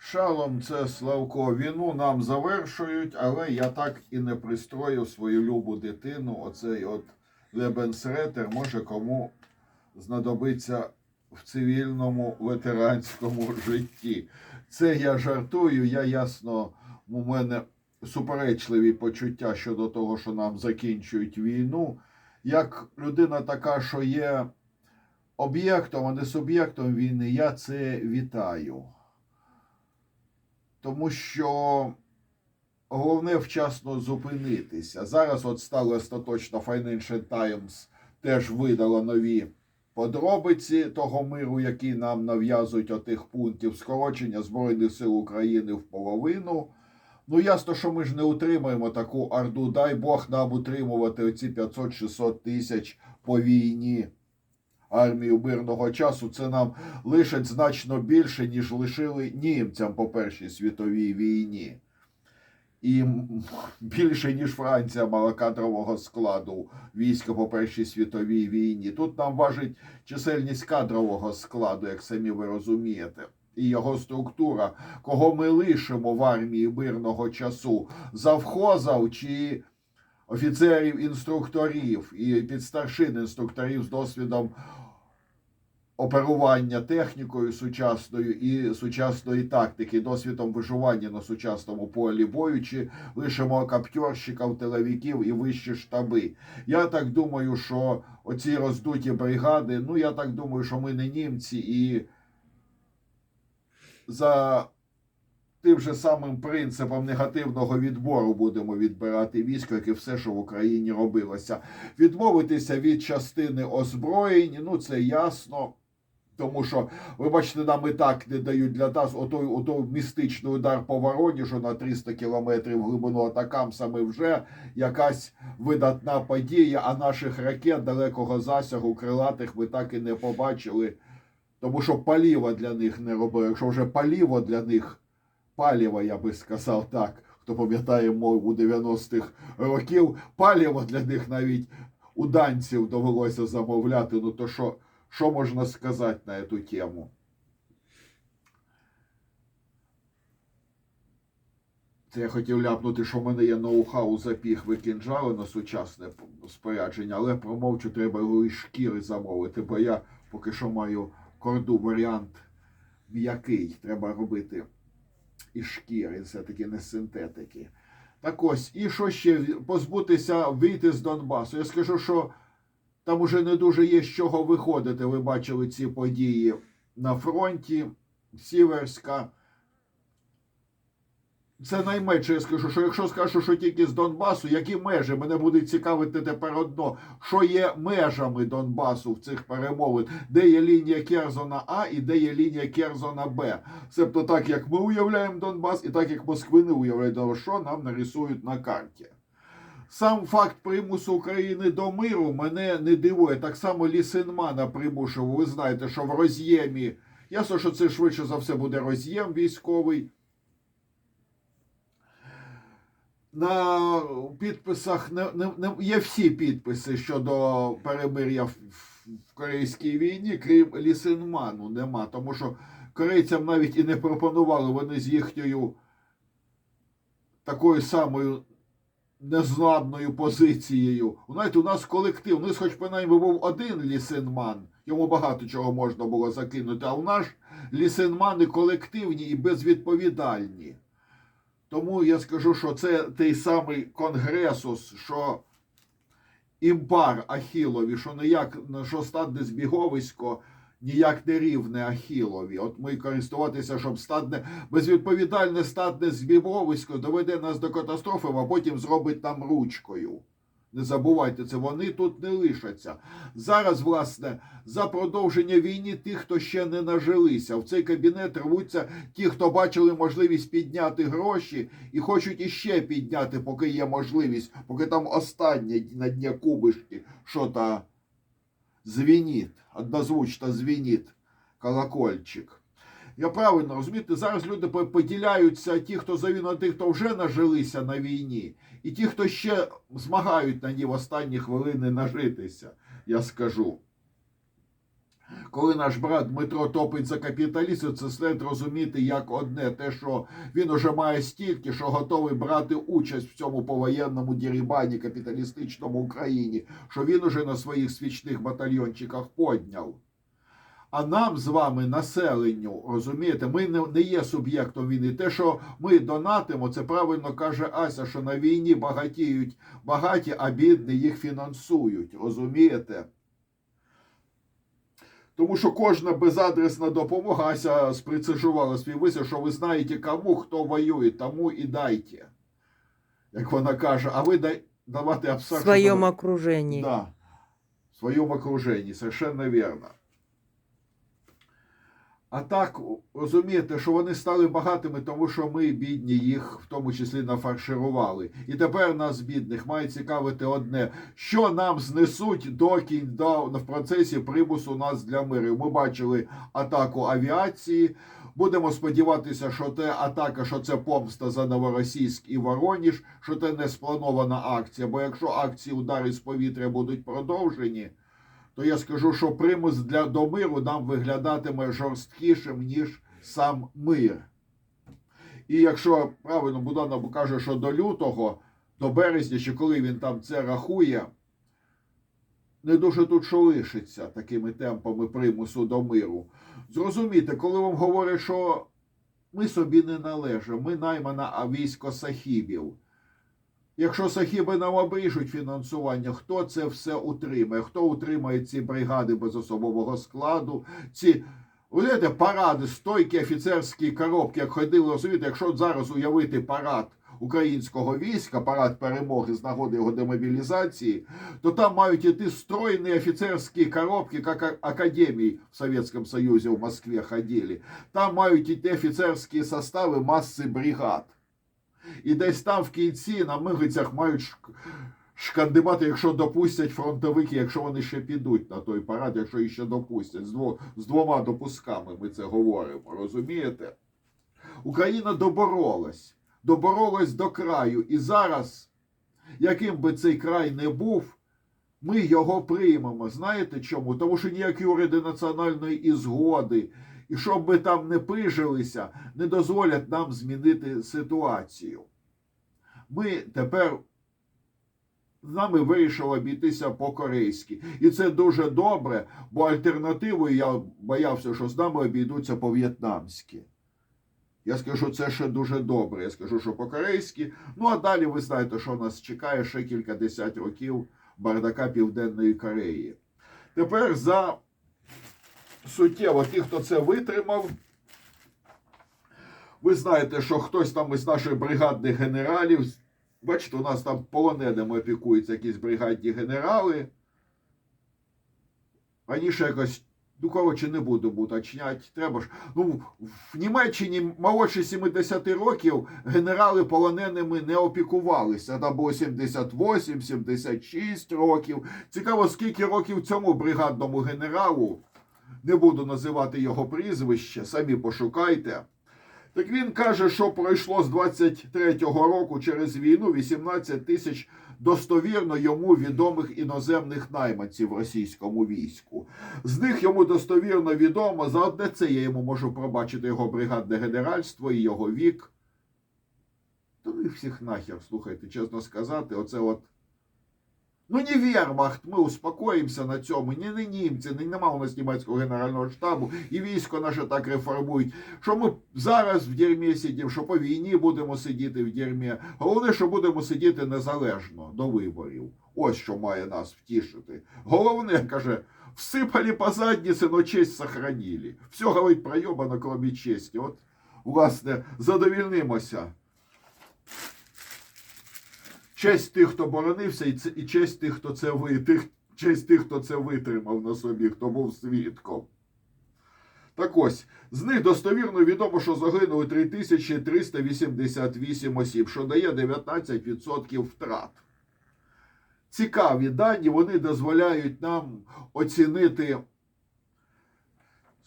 Шалом це Славко. Війну нам завершують, але я так і не пристроїв свою любу дитину. Оцей от Лебенсретер може кому знадобиться в цивільному ветеранському житті. Це я жартую. Я ясно, у мене суперечливі почуття щодо того, що нам закінчують війну. Як людина така, що є об'єктом, а не суб'єктом війни, я це вітаю. Тому що головне вчасно зупинитися. Зараз от стало остаточно Financial Times теж видало нові подробиці того миру, який нам нав'язують отих пунктів скорочення Збройних сил України в половину. Ну, ясно, що ми ж не утримаємо таку орду. Дай Бог нам утримувати оці 500-600 тисяч по війні. Армію мирного часу це нам лишить значно більше, ніж лишили німцям по Першій світовій війні. І більше, ніж Франція мала кадрового складу війська по Першій світовій війні. Тут нам важить чисельність кадрового складу, як самі ви розумієте. І його структура, кого ми лишимо в армії мирного часу, завхозав чи офіцерів-інструкторів і підстаршин інструкторів з досвідом оперування технікою сучасною і сучасної тактики, досвідом виживання на сучасному полі бою, чи лишимо каптьорщиків, телевіків і вищі штаби. Я так думаю, що оці роздуті бригади, ну я так думаю, що ми не німці і за тим же самим принципом негативного відбору будемо відбирати військо, як і все, що в Україні робилося. Відмовитися від частини озброєнь, ну це ясно. Тому що, ви бачите, нам і так не дають для нас отой, отой містичний удар по Воронежу на 300 кілометрів глибину атакам саме вже якась видатна подія, а наших ракет далекого засягу крилатих ми так і не побачили. Тому що паліва для них не робили. Якщо вже паліво для них, паліва, я би сказав так, хто пам'ятає мову 90-х років, паліво для них навіть у данців довелося замовляти. Ну то що, що можна сказати на цю тему? Це я хотів ляпнути, що в мене є ноу-хау запіхви кінжали на сучасне спорядження, але промовчу, треба його із шкіри замовити, бо я поки що маю корду варіант м'який. Треба робити із шкіри, все-таки не синтетики. Так ось, і що ще позбутися, вийти з Донбасу. Я скажу, що там уже не дуже є з чого виходити. Ви бачили ці події на фронті Сіверська. Це найменше я скажу, що якщо скажу, що тільки з Донбасу, які межі, мене буде цікавити тепер одно, що є межами Донбасу в цих перемовин, де є лінія Керзона А і де є лінія Керзона Б. Себто так, як ми уявляємо Донбас, і так як москвини уявляють, що нам нарисують на карті. Сам факт примусу України до миру мене не дивує. Так само Лісинмана примушував. Ви знаєте, що в роз'ємі. Ясно, що це швидше за все буде роз'єм військовий. На підписах не, не, не є всі підписи щодо перемир'я в, в корейській війні, крім Лісинману, нема. Тому що корейцям навіть і не пропонували вони з їхньою такою самою незламною позицією. Знаєте, у нас колектив, у нас хоч принаймні був один лісинман, йому багато чого можна було закинути, а у нас лісинмани колективні і безвідповідальні. Тому я скажу, що це той самий конгресус, що імпар Ахілові, що ніяк, що стадне збіговисько ніяк не рівне Ахілові. От ми користуватися, щоб стадне, безвідповідальне стадне збіговисько доведе нас до катастрофи, а потім зробить нам ручкою. Не забувайте це, вони тут не лишаться. Зараз, власне, за продовження війни тих, хто ще не нажилися. В цей кабінет рвуться ті, хто бачили можливість підняти гроші і хочуть іще підняти, поки є можливість, поки там останнє на дні кубишки, що та звініть, однозвучно звініт, колокольчик. Я правильно розумієте, зараз люди по- поділяються ті, хто за війну, ті, хто вже нажилися на війні, і ті, хто ще змагають на ній в останні хвилини нажитися, я скажу. Коли наш брат Дмитро топить за капіталістів, це слід розуміти як одне, те, що він уже має стільки, що готовий брати участь в цьому повоєнному дірібані капіталістичному Україні, що він уже на своїх свічних батальйончиках подняв. А нам з вами, населенню, розумієте, ми не, не є суб'єктом війни. Те, що ми донатимо, це правильно каже Ася, що на війні багатіють багаті, а бідні їх фінансують. Розумієте? Тому що кожна безадресна допомога Ася сприцежувала свій висів, що ви знаєте, кому хто воює, тому і дайте. Як вона каже, а ви дай, давати В своєму окруженні. Да, в своєму окруженні, совершенно верно. А так, розумієте, що вони стали багатими, тому що ми, бідні, їх в тому числі нафарширували. І тепер нас, бідних, має цікавити одне, що нам знесуть до кінь до, в процесі примусу нас для миру. Ми бачили атаку авіації. Будемо сподіватися, що те атака, що це помста за Новоросійськ і Вороніж, що це не спланована акція. Бо якщо акції удари з повітря будуть продовжені, то я скажу, що примус для до миру нам виглядатиме жорсткішим, ніж сам мир. І якщо правильно Буданов каже, що до лютого, до березня, чи коли він там це рахує, не дуже тут що лишиться такими темпами примусу до миру. Зрозумійте, коли вам говорять, що ми собі не належимо, ми наймана військо сахібів. Якщо сахіби нам обріжуть фінансування, хто це все утримає? Хто утримає ці бригади без особового складу? Ці уявляєте, паради, стойкі офіцерські коробки, як ходили, розумієте, якщо зараз уявити парад українського війська, парад перемоги з нагоди його демобілізації, то там мають іти стройні офіцерські коробки, як академії в Совєтському Союзі в Москві ходили. Там мають іти офіцерські состави маси бригад. І десь там в кінці на мигицях мають шк- шкандибати, якщо допустять фронтовики, якщо вони ще підуть на той парад, якщо їх ще допустять. З, дво, з двома допусками ми це говоримо, розумієте? Україна доборолась, доборолась до краю. І зараз, яким би цей край не був, ми його приймемо. Знаєте чому? Тому що ніякі уряди національної і згоди, і щоб ми там не пижилися, не дозволять нам змінити ситуацію. Ми тепер з нами вирішили обійтися по-корейськи. І це дуже добре, бо альтернативою я боявся, що з нами обійдуться по-в'єтнамськи. Я скажу, це ще дуже добре. Я скажу, що по-корейськи. Ну а далі ви знаєте, що нас чекає ще кілька десять років бардака Південної Кореї. Тепер за суттєво ті, хто це витримав. Ви знаєте, що хтось там із наших бригадних генералів, бачите, у нас там полоненими опікуються якісь бригадні генерали. Раніше якось, ну коротше, не буду уточняти, треба ж. Ну, в Німеччині молодше 70 років генерали полоненими не опікувалися. Там було 78, 76 років. Цікаво, скільки років цьому бригадному генералу, не буду називати його прізвище, самі пошукайте. Так він каже, що пройшло з 23-го року через війну 18 тисяч достовірно йому відомих іноземних найманців в російському війську. З них йому достовірно відомо, за одне це я йому можу пробачити його бригадне генеральство і його вік. То їх всіх нахер, слухайте, чесно сказати, оце от. Ну, не Вермахт, ми успокоїмося на цьому. Ні, не німці, не нема у нас німецького генерального штабу, і військо наше так реформують. Що ми зараз в дерьмі сидимо, що по війні будемо сидіти в дерьмі. Головне, що будемо сидіти незалежно до виборів. Ось що має нас втішити. Головне, каже, всипали по задниці, но честь сохранили. Все говорить пройобано, кроме честі. От, власне, задовільнимося. Честь тих, хто боронився, і, це, і честь тих, хто це ви, тих, честь тих, хто це витримав на собі, хто був свідком. Так ось, з них достовірно відомо, що загинули 3388 осіб, що дає 19% втрат. Цікаві дані, вони дозволяють нам оцінити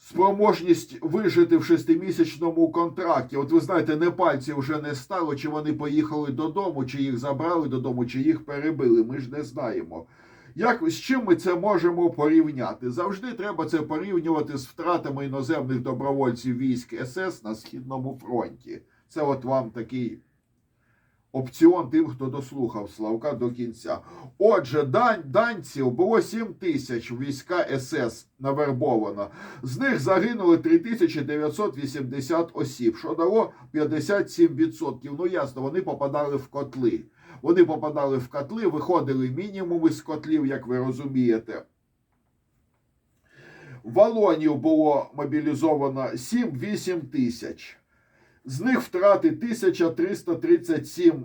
спроможність вижити в шестимісячному контракті. От ви знаєте, непальці вже не стало, чи вони поїхали додому, чи їх забрали додому, чи їх перебили. Ми ж не знаємо. Як, з чим ми це можемо порівняти? Завжди треба це порівнювати з втратами іноземних добровольців військ СС на Східному фронті. Це от вам такий опціон тим, хто дослухав Славка до кінця. Отже, дань, данців було 7 тисяч війська СС навербовано. З них загинули 3980 осіб, що дало 57%. Ну ясно, вони попадали в котли. Вони попадали в котли, виходили мінімум із котлів, як ви розумієте. Валонів було мобілізовано 7-8 тисяч. З них втрати 1337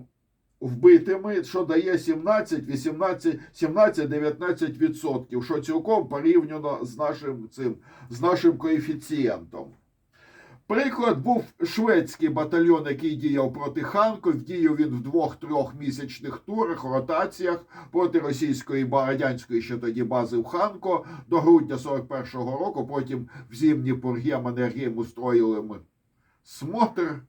вбитими, що дає 17, 18, 17-19%, що цілком порівняно з нашим цим, з нашим коефіцієнтом. Приклад був шведський батальйон, який діяв проти Ханків. Діяв він в двох-трьох місячних турах, ротаціях проти російської радянської ще тоді бази в Ханко до грудня 41-го року. Потім в зимні пурги Маннергейм устроїли ми смотр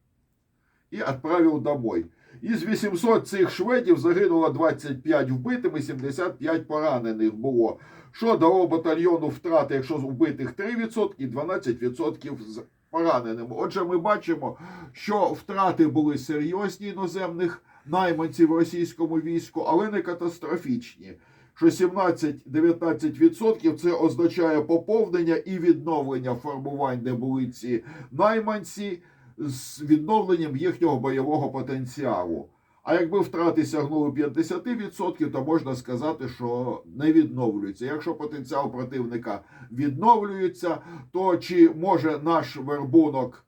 і відправив домой. Із 800 цих шведів загинуло 25 вбитими, 75 поранених було. Що дало батальйону втрати, якщо з вбитих 3% і 12% з пораненими. Отже, ми бачимо, що втрати були серйозні іноземних найманців російському війську, але не катастрофічні. Що 17-19% це означає поповнення і відновлення формувань, де були ці найманці з відновленням їхнього бойового потенціалу. А якби втрати сягнули 50%, то можна сказати, що не відновлюється. Якщо потенціал противника відновлюється, то чи може наш вербунок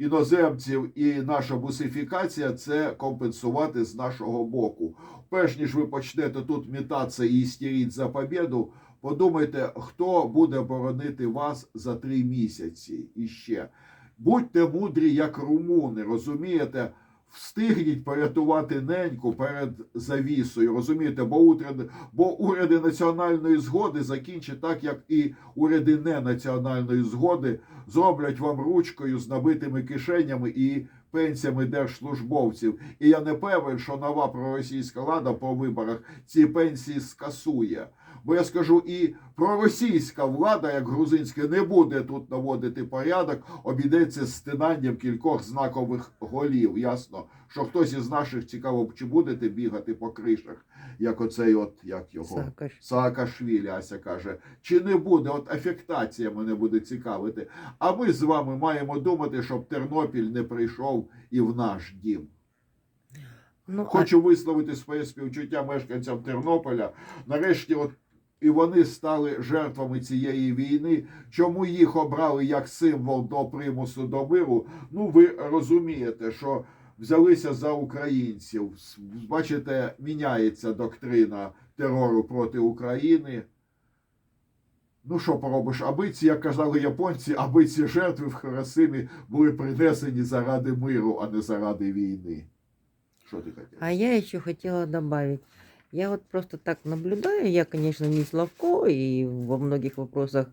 іноземців і наша бусифікація це компенсувати з нашого боку? Перш ніж ви почнете тут мітатися і істеріть за побіду, подумайте, хто буде боронити вас за три місяці іще. Будьте мудрі, як румуни, розумієте? Встигніть порятувати неньку перед завісою, розумієте, бо уряди, бо уряди національної згоди закінчать так, як і уряди ненаціональної згоди зроблять вам ручкою з набитими кишенями і пенсіями держслужбовців. І я не певен, що нова проросійська влада по виборах ці пенсії скасує. Бо я скажу, і проросійська влада, як грузинська, не буде тут наводити порядок, обійдеться стинанням кількох знакових голів. Ясно, що хтось із наших цікаво, чи будете бігати по кришах, як оцей, от як його Саакаш. Саакашвілі, Ася каже, чи не буде? От афектація мене буде цікавити. А ми з вами маємо думати, щоб Тернопіль не прийшов і в наш дім. Ну, Хочу висловити своє співчуття мешканцям Тернополя. Нарешті, от і вони стали жертвами цієї війни. Чому їх обрали як символ до примусу до миру? Ну, ви розумієте, що взялися за українців. Бачите, міняється доктрина терору проти України. Ну, що поробиш, аби ці, як казали японці, аби ці жертви в Хиросимі були принесені заради миру, а не заради війни. Що ти хотів? А я еще хотела добавить. Я вот просто так наблюдаю, я, конечно, не Славко и во многих вопросах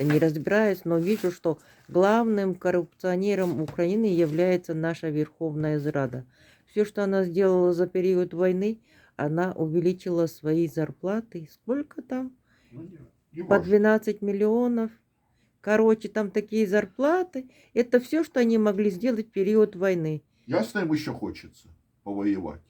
не разбираюсь, но вижу, что главным коррупционером Украины является наша Верховная Зрада. Все, что она сделала за период войны, она увеличила свои зарплаты. Сколько там? Ну, По можна. 12 миллионов. Короче, там такие зарплаты. Это все, что они могли сделать в период войны. Ясно ему еще хочется повоевать.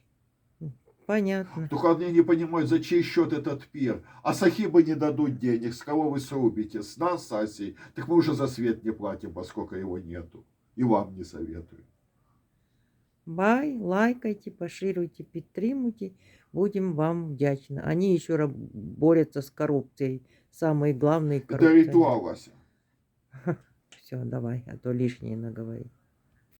Понятно. Только они не понимают, за чей счет этот пир. А сахибы не дадут денег. С кого вы срубите? С нас, с Асей? Так мы уже за свет не платим, поскольку его нету. И вам не советую. Бай, лайкайте, пошируйте, підтримуйте. Будем вам вдячны. Они еще борются с коррупцией. Самые главные Это ритуал, Ася. Все, давай, а то лишнее наговорил.